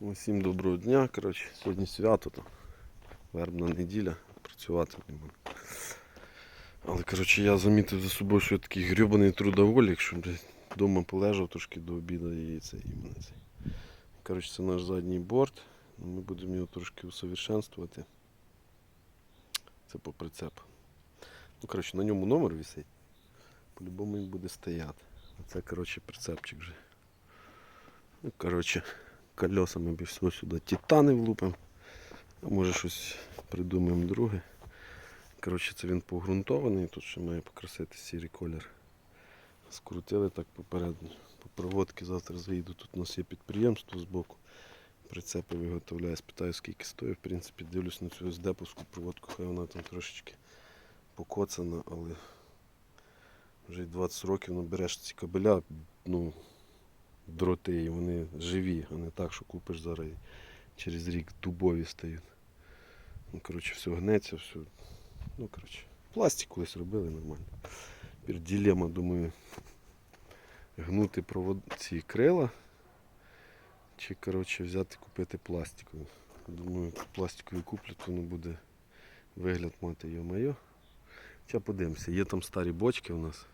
Усім доброго дня. Коротше, сьогодні свято, то вербна неділя, працювати не буду. Але коротше, я замітив за собою, що я такий грьобаний трудоголік, що блядь, вдома полежав трошки до обіду і це і мене це. Коротше, це наш задній борт. Ми будемо його трошки усовершенствувати. Це по прицепу. Ну, коротше, на ньому номер висить. По-любому він буде стояти. А це, коротше, прицепчик вже. Ну, коротше, колесами б все сюди титани влупимо. А може щось придумаємо друге. Коротше, це він погрунтований, тут ще має покрасити сірий колір. Скрутили так попередньо. По проводці завтра заїду. Тут у нас є підприємство збоку. Прицепи виготовляє, спитаю, скільки стоїть. В принципі, дивлюсь на цю СДПовську проводку, хай вона там трошечки покоцана, але вже й 20 років ну, береш ці кабеля, ну, дроти, і вони живі, а не так, що купиш зараз і через рік дубові стають. Ну, коротше, все гнеться, все. Ну, коротше, пластик колись робили нормально. Тепер дилема, думаю, гнути провод... ці крила. Чи коротше, взяти купити пластикові. Думаю, пластикові куплю, то воно буде вигляд мати йо-майо. Хоча подивимося, є там старі бочки у нас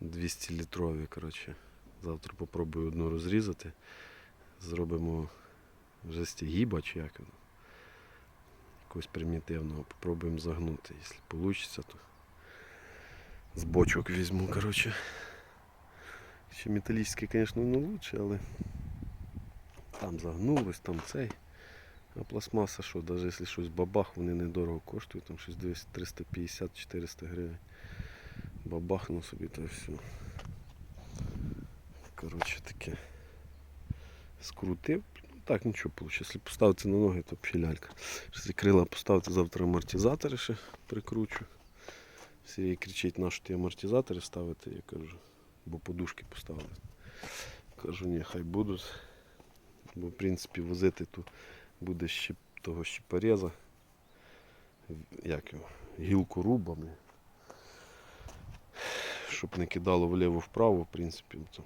200 літрові. Коротше. Завтра попробую одну розрізати. Зробимо вже стягіба чи як воно. Якогось примітивного. Попробуємо загнути. Якщо вийде, то з бочок візьму. Коротше. Ще металічне, звісно, не лучше, але там загнулось, там цей. А пластмаса що, навіть якщо щось бабах, вони недорого коштують, там щось десь 350-400 гривень. Бабахну собі та все. Коротше таке. Скрутив. Ну, Так, нічого вийшло. Якщо поставити на ноги, то взагалі лялька. Якщо крила поставити завтра амортизатори ще прикручу. Всі кричать, на що ті амортизатори ставити, я кажу, бо подушки поставили. Кажу, ні, хай будуть. Бо в принципі возити тут буде ще того щепореза. Як його? Гілку рубами. Щоб не кидало вліво-вправо, в принципі. То.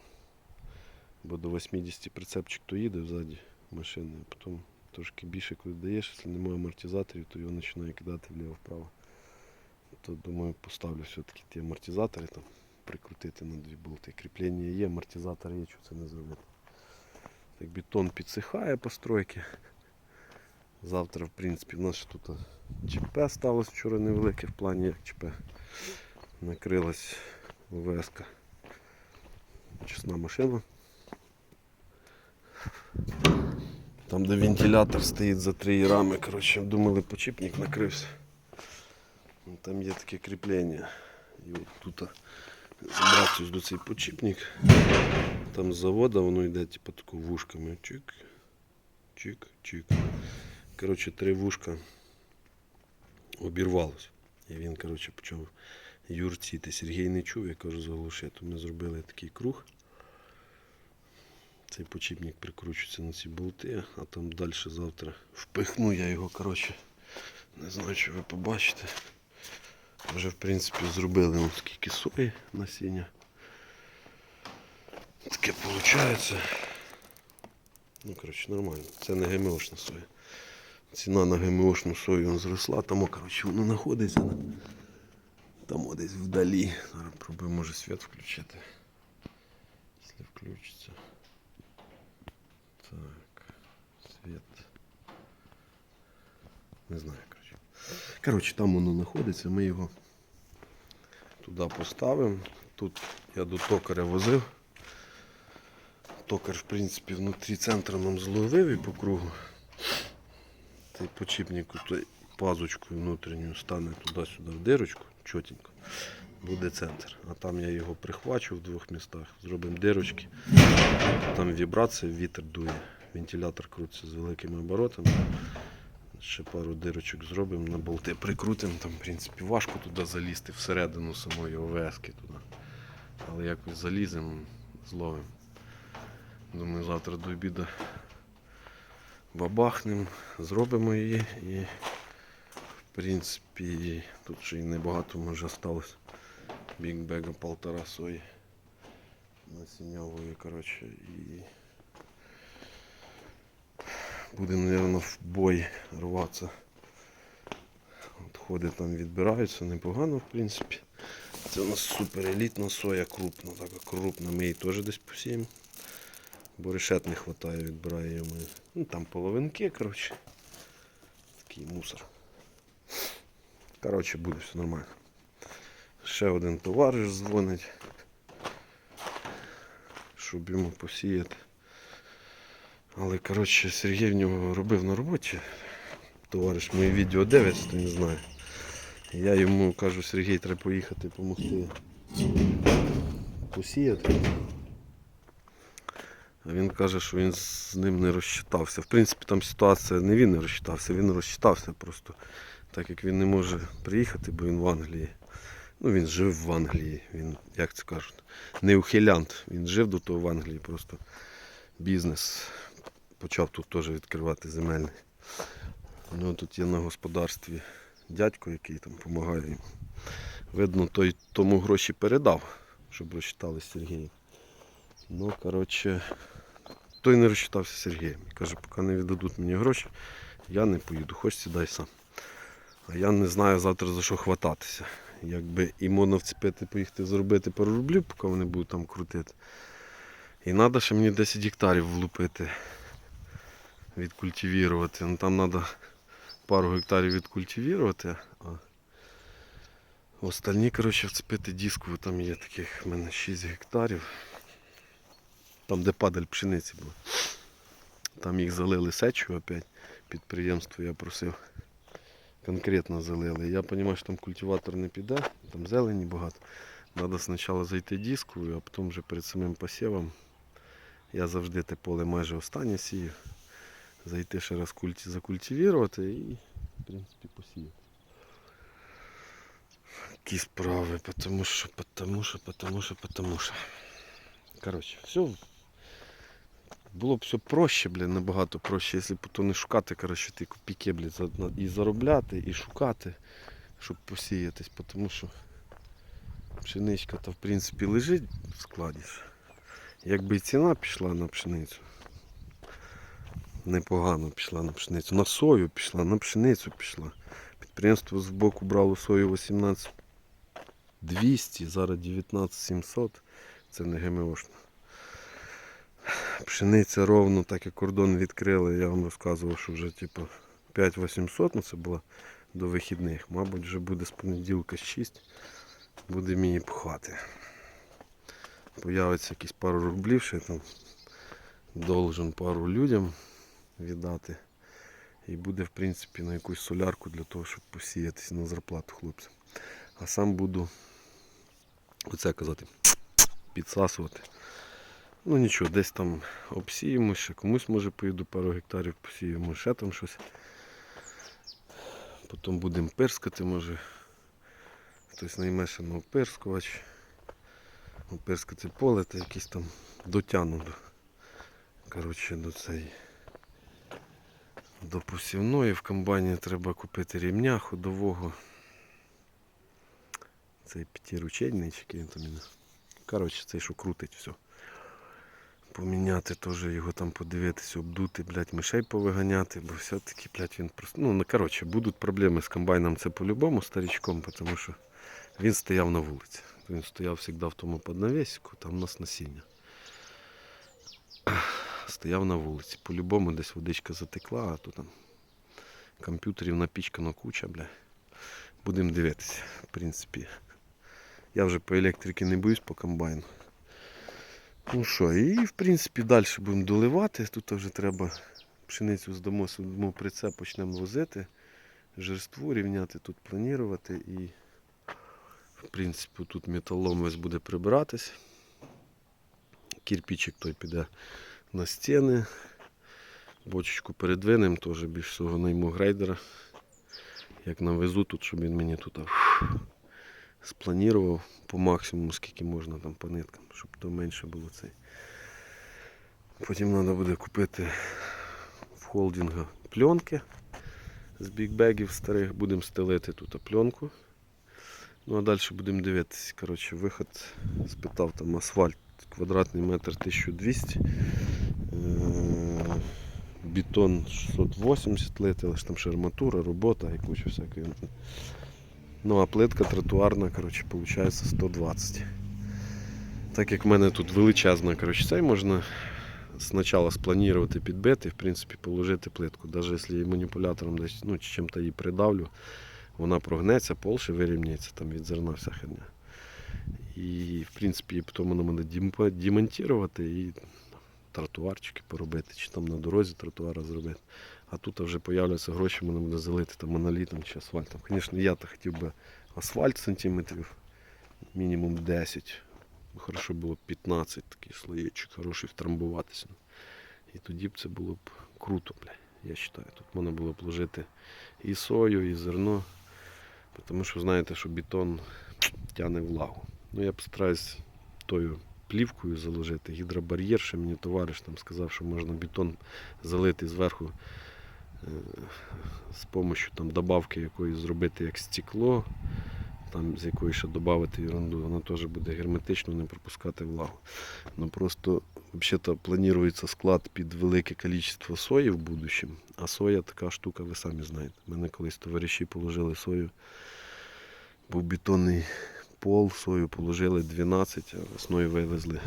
Бо до 80 прицепчик то їде ззаді машини, а потім трошки більше коли даєш, якщо немає амортизаторів, то його починає кидати вліво-вправо. То думаю поставлю все-таки ті амортизатори там, прикрутити на дві болти. Кріплення є, амортизатор є, що це не зробити. Так бетон підсихає по стройці. Завтра, в принципі, в нас ще тут ЧП сталося вчора невелике в плані як ЧП. Накрилась ОВС. Чесна машина. Там, де вентилятор стоїть за три рами, коротше, думали, почіпник накрився. Ну, Там є таке кріплення. І от тут забрався до цей почіпник. Там з заводу воно йде типу таку вушками. Чик, чик, чик. Коротше, три вушка обірвалось. І він коротше, почав юрціти. Сергій не чув, я кажу, заглуши. То ми зробили такий круг. Цей почіпник прикручується на ці болти, а там далі завтра впихну я його, коротше. Не знаю, чи ви побачите. Вже в принципі зробили ось скільки сої насіння. Таке виходить. Ну, коротше, нормально. Це не ГМОшна соя. Ціна на ГМОшну сою зросла, тому коротше, воно знаходиться на... там десь вдалі. Зараз пробую, може світ включити. Якщо включиться. Так, світ. Не знаю, коротше. Коротше, там воно знаходиться, ми його туди поставимо. Тут я до токаря возив. Токар, в принципі, внутрі центру нам зловив і по кругу. Цей почіпник той пазочкою внутрішньою стане туди-сюди в дирочку, чотенько. Буде центр. А там я його прихвачу в двох містах, зробимо дирочки. Там вібрація, вітер дує. Вентилятор крутиться з великими оборотами. Ще пару дирочок зробимо, на болти прикрутимо. Там, в принципі, важко туди залізти всередину самої ОВС туди. Але якось заліземо, зловимо. Думаю, завтра до обіду бабахнемо, зробимо її і в принципі тут ще й небагато може осталось. Бігбега полтора сої насіннявої, коротше, і Будемо, мабуть, в бой рватися. Отходи там відбираються непогано, в принципі. Це у нас супер елітна соя крупна, така крупна. Ми її теж десь посіємо. Бо решет не вистачає, відбираємо. Ну там половинки, коротше. Такий мусор. Коротше, буде все нормально. Ще один товариш дзвонить, щоб йому посіяти. Але коротше, Сергій в нього робив на роботі. Товариш моє відео дивиться, то не знаю. Я йому кажу, Сергій, треба поїхати допомогти посіяти. А він каже, що він з ним не розчитався. В принципі, там ситуація не він не розчитався, він розчитався просто. Так як він не може приїхати, бо він в Англії. Ну, він жив в Англії. Він, як це кажуть, не ухилянт. Він жив до того в Англії, просто бізнес почав тут теж відкривати земельний. У нього тут є на господарстві дядько, який там допомагає їм. Видно, той тому гроші передав, щоб розчитали з Сергієм. Ну, коротше, той не розчитався Сергієм. Каже, поки не віддадуть мені гроші, я не поїду, хоч сідай сам. А я не знаю завтра за що хвататися. Якби і можна вцепити, поїхати заробити пару рублів, поки вони будуть там крутити. І треба ще мені 10 гектарів влупити, відкультивірувати. Ну там треба пару гектарів відкультивірувати, а остальні, коротше, вцепити диску, там є таких в мене 6 гектарів. Там де падаль пшениці була. Там їх залили сечу опять. Підприємство я просив. Конкретно залили. Я розумію, що там культиватор не піде, там зелені багато. Треба спочатку зайти дискою, а потім вже перед самим посівом. Я завжди те поле майже останнє сію. Зайти ще раз культі, закультивувати і в принципі посіяти. Такі справи, тому що, тому що, тому що, тому що. Коротше, все. Було б все проще, блін, набагато проще, якщо б то не шукати, коротше, ті копійки, блін, і заробляти, і шукати, щоб посіятись, тому що пшеничка то в принципі лежить в складі. Якби і ціна пішла на пшеницю. Непогано пішла на пшеницю. На сою пішла, на пшеницю пішла. Підприємство з боку брало сою 18 200, зараз 19 700. Це не ГМОшно. Пшениця ровно, так як кордон відкрили, я вам розказував, що вже типу 5800, ну це було до вихідних. Мабуть, вже буде з понеділка 6, будемо її пхати. Появиться якісь пару рублів, ще там должен пару людям віддати. І буде, в принципі, на якусь солярку для того, щоб посіятися на зарплату хлопцям. А сам буду оце казати, підсасувати. Ну нічого, десь там обсіємо, ще комусь може поїду пару гектарів посіємо, ще там щось. Потім будемо перскати, може хтось найме ще на оперскувач. Оперскати поле та якісь там дотягну до, коротше, до цієї. До посівної в комбайні треба купити рівня ходового. Цей п'ятиручейний чи там. Коротше, цей що крутить все поміняти теж його там подивитися, обдути, блядь, мишей повиганяти, бо все-таки, блядь, він просто. Ну, коротше, будуть проблеми з комбайном це по-любому старічком, тому що він стояв на вулиці. Він стояв завжди в тому поднавесіку, там у нас насіння. Стояв на вулиці. По-любому десь водичка затекла, а то там комп'ютерів напічкано куча, бля. Будемо дивитися, в принципі. Я вже по електриці не боюсь по комбайну. Ну що, і в принципі далі будемо доливати. Тут вже треба пшеницю здамо, сюди прицеп, почнемо возити, жерству рівняти, тут планувати і в принципі тут металом весь буде прибиратись. Кірпічик той піде на стіни. Бочечку передвинемо, теж більш всього найму грейдера. Як навезу тут, щоб він мені тут спланував по максимуму, скільки можна там по ниткам, щоб то менше було цей. Потім треба буде купити в холдинга пленки з бікбегів старих, будемо стелити тут пленку. Ну а далі будемо дивитися. Коротше, виход спитав там асфальт квадратний метр 1200. Е, бетон 680 лит, але ж там ще арматура, робота і куча всякої. Ну а плитка тротуарна, коротше, виходить 120. Так як в мене тут величезна, коротше, цей можна спочатку спланувати, підбити, в принципі, положити плитку. Навіть якщо я маніпулятором десь ну, чим-то її придавлю, вона прогнеться, пол ще вирівняється там від зерна вся херня. І в принципі потім вона дімпа- демонтувати і тротуарчики поробити, чи там на дорозі тротуара зробити. А тут вже з'являються гроші, можна буде залити там монолітом чи асфальтом. Звісно, я то хотів би асфальт сантиметрів мінімум 10. Ну, Хорошо було б 15 такий слоєчок, хороший втрамбуватися. І тоді б це було б круто, бля. Я вважаю. Тут можна було б ложити і сою, і зерно. Тому що знаєте, що бетон тягне влагу. Ну я постараюсь тою плівкою заложити. Гідробар'єр, ще мені товариш там сказав, що можна бетон залити зверху е, з допомогою там добавки якоїсь зробити як стекло, там з якої ще додати ерунду, вона теж буде герметично не пропускати влагу. Ну просто взагалі планується склад під велике кількість сої в будущем, а соя така штука, ви самі знаєте. Мене колись товариші положили сою, був бетонний пол, сою положили 12, а весною вивезли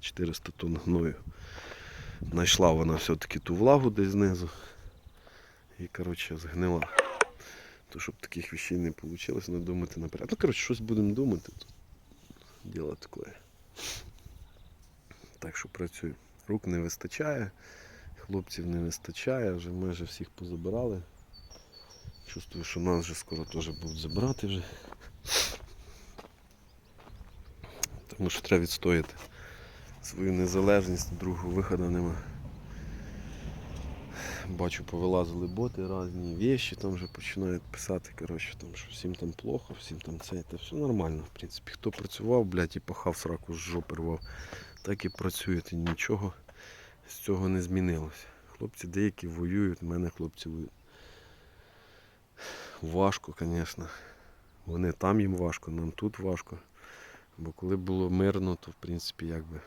400 тонн гною. Знайшла вона все-таки ту влагу десь знизу. І коротше згнила. То щоб таких вещей не вийшло, не думати наперед. Ну, коротше, щось будемо думати тут. Діло таке. Так що працюю. Рук не вистачає, хлопців не вистачає, вже майже всіх позабирали. Чувствую, що нас вже скоро теж будуть забирати вже. Тому що треба відстояти свою незалежність, другого виходу нема. Бачу, повилазили боти різні вещи, там вже починають писати, коротше, там, що всім там плохо, всім там це, це все нормально. В принципі, хто працював, блядь, і пахав сраку з жопи рвав, так і працюють, і нічого з цього не змінилося. Хлопці деякі воюють, в мене хлопці воюють. Важко, звісно. Вони там їм важко, нам тут важко. Бо коли було мирно, то в принципі якби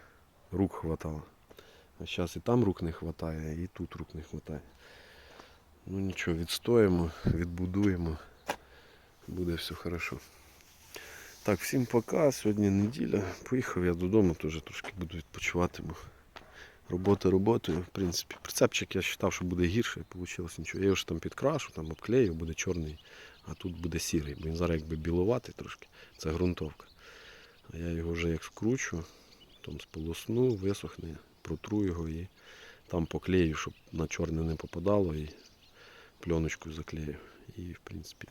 рук хватало. А зараз і там рук не вистачає, і тут рук не вистачає. Ну нічого, відстоїмо, відбудуємо. Буде все хорошо. Так, всім пока. Сьогодні неділя. Поїхав я додому, теж трошки буду відпочивати, бо робота роботою. В принципі, прицепчик я вважав, що буде гірше, вийшло нічого. Я його ж там підкрашу, там обклею, буде чорний, а тут буде сірий, бо він зараз якби білуватий трошки. Це ґрунтовка. А я його вже як скручу, там сполосну, висохне, протру його і там поклею, щоб на чорне не попадало і пленочкою заклею. І в принципі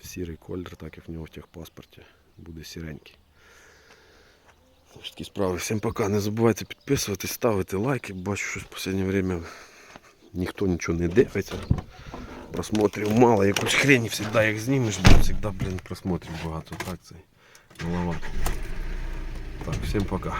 в сірий колір, так як в нього в техпаспорті, буде сіренький. Ось такі справи. Всім пока. Не забувайте підписуватись, ставити лайки. Бачу, що в останнє время ніхто нічого не дивиться. Просмотрів мало, якусь хрень завжди як знімеш, завжди, блін, просмотрів багато. Так, цей голова. Так, всім пока.